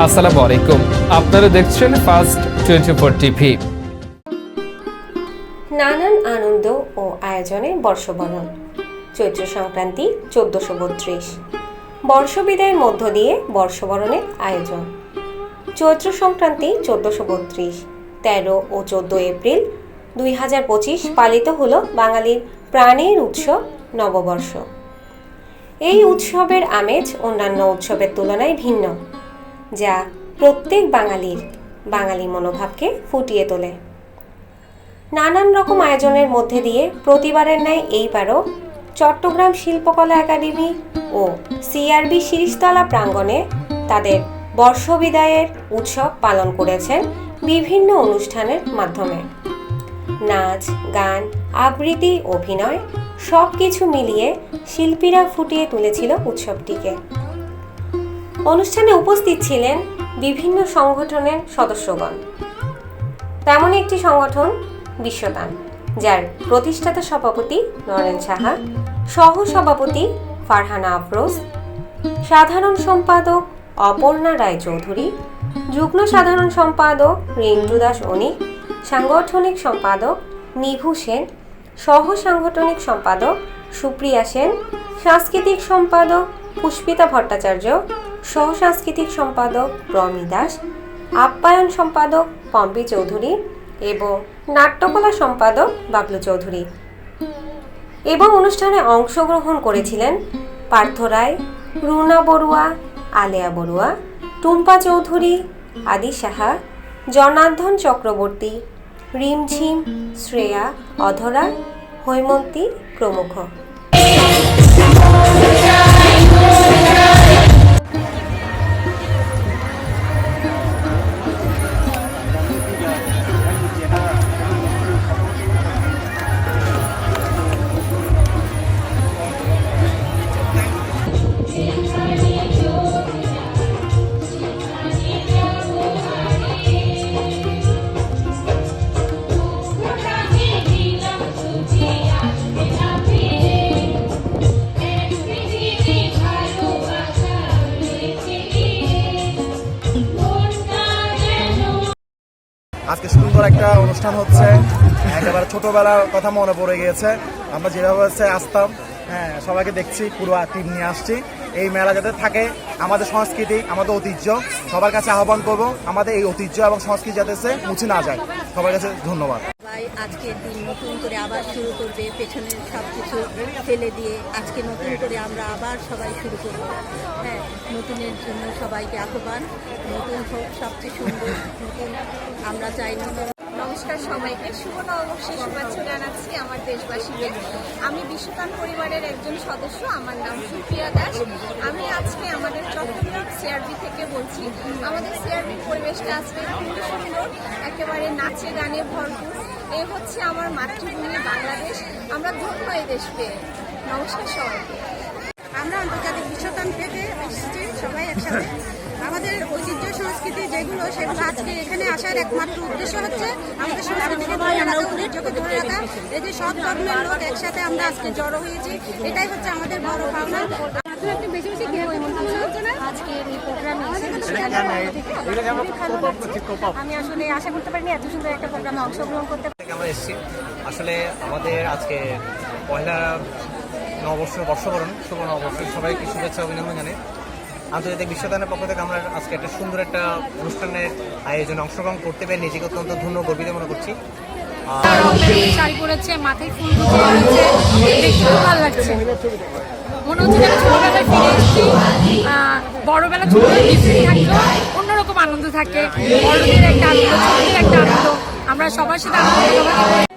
আসসালামু আলাইকুম। আপনারা দেখছেন ফার্স্ট টোয়েন্টি ফোর টিভি নানান আনন্দ ও আয়োজনে বর্ষবরণ। চৈত্র সংক্রান্তি চোদ্দশো বত্রিশ। বর্ষবিদায়ের মধ্য দিয়ে বর্ষবরণের আয়োজন। চৈত্র সংক্রান্তি চোদ্দশো বত্রিশ। তেরো ও চোদ্দ এপ্রিল দুই হাজার পঁচিশ পালিত হলো বাঙালির প্রাণের উৎসব নববর্ষ। এই উৎসবের আমেজ অন্যান্য উৎসবের তুলনায় ভিন্ন। যা প্রত্যেক বাঙালির বাঙালি মনোভাবকে ফুটিয়ে তোলে। নানান রকম আয়োজনের মধ্যে দিয়ে প্রতিবারের ন্যায় এইবারও চট্টগ্রাম শিল্পকলা একাডেমি ও সিআরবি শিরিষতলা প্রাঙ্গণে তাদের বর্ষবিদায়ের উৎসব পালন করেছেন বিভিন্ন অনুষ্ঠানের মাধ্যমে। নাচ, গান, আবৃত্তি, অভিনয় সব কিছু মিলিয়ে শিল্পীরা ফুটিয়ে তুলেছিল উৎসবটিকে। অনুষ্ঠানে উপস্থিত ছিলেন বিভিন্ন সংগঠনের সদস্যগণ। তেমন একটি সংগঠন বিশ্বদান, যার প্রতিষ্ঠাতা সভাপতি নরেন সাহা সহ সভাপতি ফারহানা আফরোজ, সাধারণ সম্পাদক অপর্ণা রায়চৌধুরী, যুগ্ম সাধারণ সম্পাদক রিন্টু দাস অনিক সাংগঠনিক সম্পাদক নিভু সেন সহ সাংগঠনিক সম্পাদক সুপ্রিয়া সেন, সাংস্কৃতিক সম্পাদক পুষ্পিতা ভট্টাচার্য সহ সাংস্কৃতিক সম্পাদক প্রমি দাস, আপ্যায়ন সম্পাদক পম্পি চৌধুরী এবং নাট্যকলা সম্পাদক বাবলু চৌধুরী। এবং অনুষ্ঠানে অংশগ্রহণ করেছিলেন পার্থ রায়, রুনা বড়ুয়া, আলেয়া বড়ুয়া, টুম্পা চৌধুরী, আদি সাহা জনার্ধন চক্রবর্তী, রিমঝিম, শ্রেয়া, অধরা, হৈমন্তী প্রমুখ। একটা অনুষ্ঠান হচ্ছে। একেবারে ছোটবেলার কথা মনে পড়ে গিয়েছে। আমরা যেভাবে আসতাম হ্যাঁ সবাইকে দেখছি, পুরো টিম নিয়ে আসছি। এই মেলা যাতে থাকে, আমাদের সংস্কৃতি, আমাদের ঐতিহ্য, সবার কাছে আহ্বান করব, আমাদের এই ঐতিহ্য এবং সংস্কৃতি যাতে সে মুছে না যায়। সবার কাছে ধন্যবাদ। আজকের দিন নতুন করে আবার শুরু করবে, পেছনের সব কিছু ফেলে দিয়ে আজকে নতুন করে আমরা আবার সবাই শুরু করব। হ্যাঁ নতুনের জন্য সবাইকে আহ্বান, নতুন হোক, সবচেয়ে সুন্দর, নতুন আমরা চাই, নতুন নমস্কার সবাইকে। শুভ নববর্ষের শুভেচ্ছা জানাচ্ছি আমার দেশবাসীকে আমি বিশ্বকান পরিবারের একজন সদস্য, আমার নাম সুপ্রিয়া দাস। আমি আজকে আমাদের চট্টগ্রাম সিআরবি থেকে বলছি। আমাদের সিআরবির পরিবেশটা আজকে খুবই সুন্দর, একেবারে নাচে গানে ভরপুর। এই হচ্ছে আমার মাতৃভূমি বাংলাদেশ। আমরা ধন্য এই দেশ পেয়ে। নমস্কার সবাইকে। আমরা আন্তর্জাতিক বিশ্বকান থেকে এসেছি সবাই একসাথে। আমাদের ঐতিহ্য সংস্কৃতি যেগুলো সেগুলো আজকে এখানে আসার একমাত্র উদ্দেশ্য হচ্ছে আমাদের সংস্কৃতিকে ধরে রাখা ঐতিহ্যকে ধরে রাখা। এই যে সব ধর্মের লোক একসাথে আমরা আজকে জড়ো হয়েছি, এটাই হচ্ছে আমাদের বড় ভাবনা আমি আসলে আশা করতে পারিনি, এত সুন্দর একটা প্রোগ্রামে অংশগ্রহণ করতে আমরা এসেছি। আসলে আমাদের আজকে পয়লা নববর্ষ বর্ষবরণ, শুভ নববর্ষ সবাইকে শুভেচ্ছা অভিনন্দন জানাই আন্তর্জাতিক বিশ্বদানের পক্ষ থেকে আমরা আজকে একটা সুন্দর একটা অনুষ্ঠানের আয়োজনে অংশগ্রহণ করতে পেরে নিজেকে অত্যন্ত ধন্য গর্বিত মনে করছি। মাথায় ফুল ভালো লাগছে। মনে হচ্ছে ছোটবেলায় আনন্দ থাকে। বড়দের একটা আনন্দ একটা আনন্দ। আমরা সবার সাথে আনন্দ